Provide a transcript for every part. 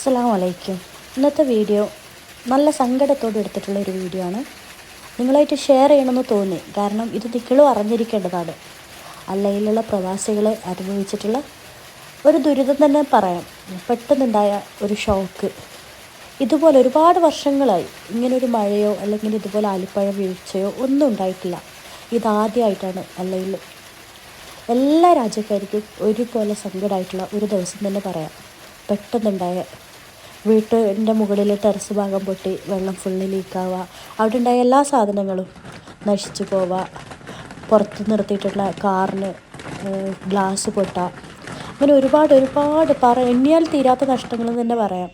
അസ്സാം വലൈക്കും ഇന്നത്തെ വീഡിയോ നല്ല സങ്കടത്തോടെ എടുത്തിട്ടുള്ള ഒരു വീഡിയോ ആണ്. നിങ്ങളായിട്ട് ഷെയർ ചെയ്യണമെന്ന് തോന്നി. കാരണം ഇത് നിങ്ങളും അറിഞ്ഞിരിക്കേണ്ടതാണ്. അല്ലയിലുള്ള പ്രവാസികൾ അനുഭവിച്ചിട്ടുള്ള ഒരു ദുരിതം തന്നെ പറയാം. പെട്ടെന്നുണ്ടായ ഒരു ഷോക്ക് ഇതുപോലെ ഒരുപാട് വർഷങ്ങളായി ഇങ്ങനൊരു മഴയോ അല്ലെങ്കിൽ ഇതുപോലെ ആലിപ്പഴ വീഴ്ചയോ ഒന്നും ഉണ്ടായിട്ടില്ല. ഇതാദ്യമായിട്ടാണ് അല്ലയിൽ എല്ലാ രാജ്യക്കാർക്കും ഒരുപോലെ സങ്കടമായിട്ടുള്ള ഒരു ദിവസം തന്നെ പറയാം. പെട്ടെന്നുണ്ടായ വീട്ടിന്റെ മുകളിൽ ടെറസ് ഭാഗം പൊട്ടി വെള്ളം ഫുള്ള് ലീക്കാവുക അവിടെ ഉണ്ടായ എല്ലാ സാധനങ്ങളും നശിച്ചു പോവുക. പുറത്ത് നിർത്തിയിട്ടുള്ള കാറിന് ഗ്ലാസ് പൊട്ടുക അങ്ങനെ ഒരുപാട് ഒരുപാട് പറ എണ്ണിയാൽ തീരാത്ത നഷ്ടങ്ങൾ തന്നെ പറയാം.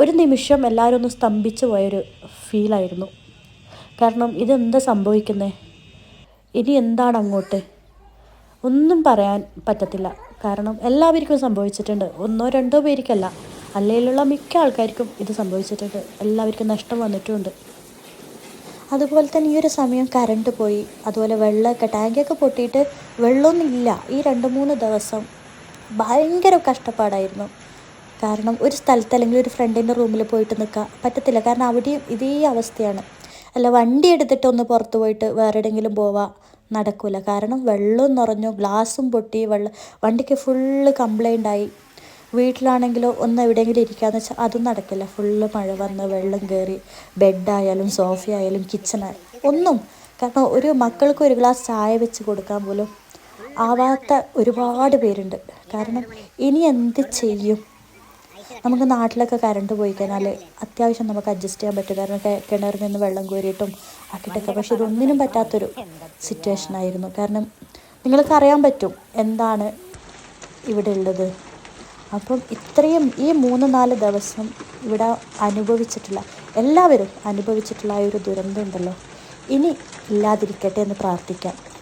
ഒരു നിമിഷം എല്ലാവരും ഒന്ന് സ്തംഭിച്ചു പോയൊരു ഫീലായിരുന്നു കാരണം ഇതെന്താ സംഭവിക്കുന്നത് ഇനി എന്താണ് അങ്ങോട്ട്? ഒന്നും പറയാൻ പറ്റത്തില്ല. കാരണം എല്ലാവർക്കും സംഭവിച്ചിട്ടുണ്ട്. ഒന്നോ രണ്ടോ പേർക്കല്ല. അല്ലയിലുള്ള മിക്ക ആൾക്കാർക്കും ഇത് സംഭവിച്ചിട്ടുണ്ട്. എല്ലാവർക്കും നഷ്ടം വന്നിട്ടുമുണ്ട് അതുപോലെ തന്നെ ഈ ഒരു സമയം കറണ്ട് പോയി. അതുപോലെ വെള്ളമൊക്കെ ടാങ്കൊക്കെ പൊട്ടിയിട്ട് വെള്ളമൊന്നും ഇല്ല ഈ രണ്ട് മൂന്ന് ദിവസം ഭയങ്കര കഷ്ടപ്പാടായിരുന്നു. കാരണം ഒരു സ്ഥലത്ത് അല്ലെങ്കിൽ ഒരു ഫ്രണ്ടിന്റെ റൂമിൽ പോയിട്ട് നിൽക്കാൻ പറ്റത്തില്ല. കാരണം അവിടെയും ഇതേ അവസ്ഥയാണ്. അല്ല വണ്ടി എടുത്തിട്ട് ഒന്ന് പുറത്ത് പോയിട്ട് വേറെ എവിടെയെങ്കിലും പോവാം നടക്കില്ല കാരണം വെള്ളം നിറഞ്ഞു ഗ്ലാസും പൊട്ടി വെള്ളം വണ്ടിക്ക് ഫുള്ള് കംപ്ലൈന്റ് ആയി. വീട്ടിലാണെങ്കിലോ ഒന്ന് എവിടെയെങ്കിലും ഇരിക്കാന്ന് വെച്ചാൽ അതും നടക്കില്ല. ഫുള്ള് മഴ വന്ന് വെള്ളം കയറി ബെഡായാലും സോഫയായാലും കിച്ചണായാലും ഒന്നും. കാരണം ഒരു മക്കൾക്ക് ഒരു ഗ്ലാസ് ചായ വെച്ച് കൊടുക്കാൻ പോലും ആവാത്ത ഒരുപാട് പേരുണ്ട്. കാരണം ഇനി എന്ത് ചെയ്യും? നമുക്ക് നാട്ടിലൊക്കെ കറണ്ട് പോയി കഴിഞ്ഞാൽ അത്യാവശ്യം നമുക്ക് അഡ്ജസ്റ്റ് ചെയ്യാൻ പറ്റും. കാരണം കിണറിൽ നിന്ന് വെള്ളം കോരിയിട്ടും ആക്കിയിട്ടൊക്കെ. പക്ഷെ ഇതൊന്നിനും പറ്റാത്തൊരു സിറ്റുവേഷൻ ആയിരുന്നു. കാരണം നിങ്ങൾക്ക് അറിയാൻ പറ്റും എന്താണ് ഇവിടെ ഉള്ളത്? അപ്പം ഇത്രയും ഈ മൂന്ന് നാല് ദിവസം ഇവിടെ അനുഭവിച്ചിട്ടുള്ള എല്ലാവരും അനുഭവിച്ചിട്ടുള്ള ആ ഒരു ദുരന്തം ഉണ്ടല്ലോ. ഇനി ഇല്ലാതിരിക്കട്ടെ എന്ന് പ്രാർത്ഥിക്കാം.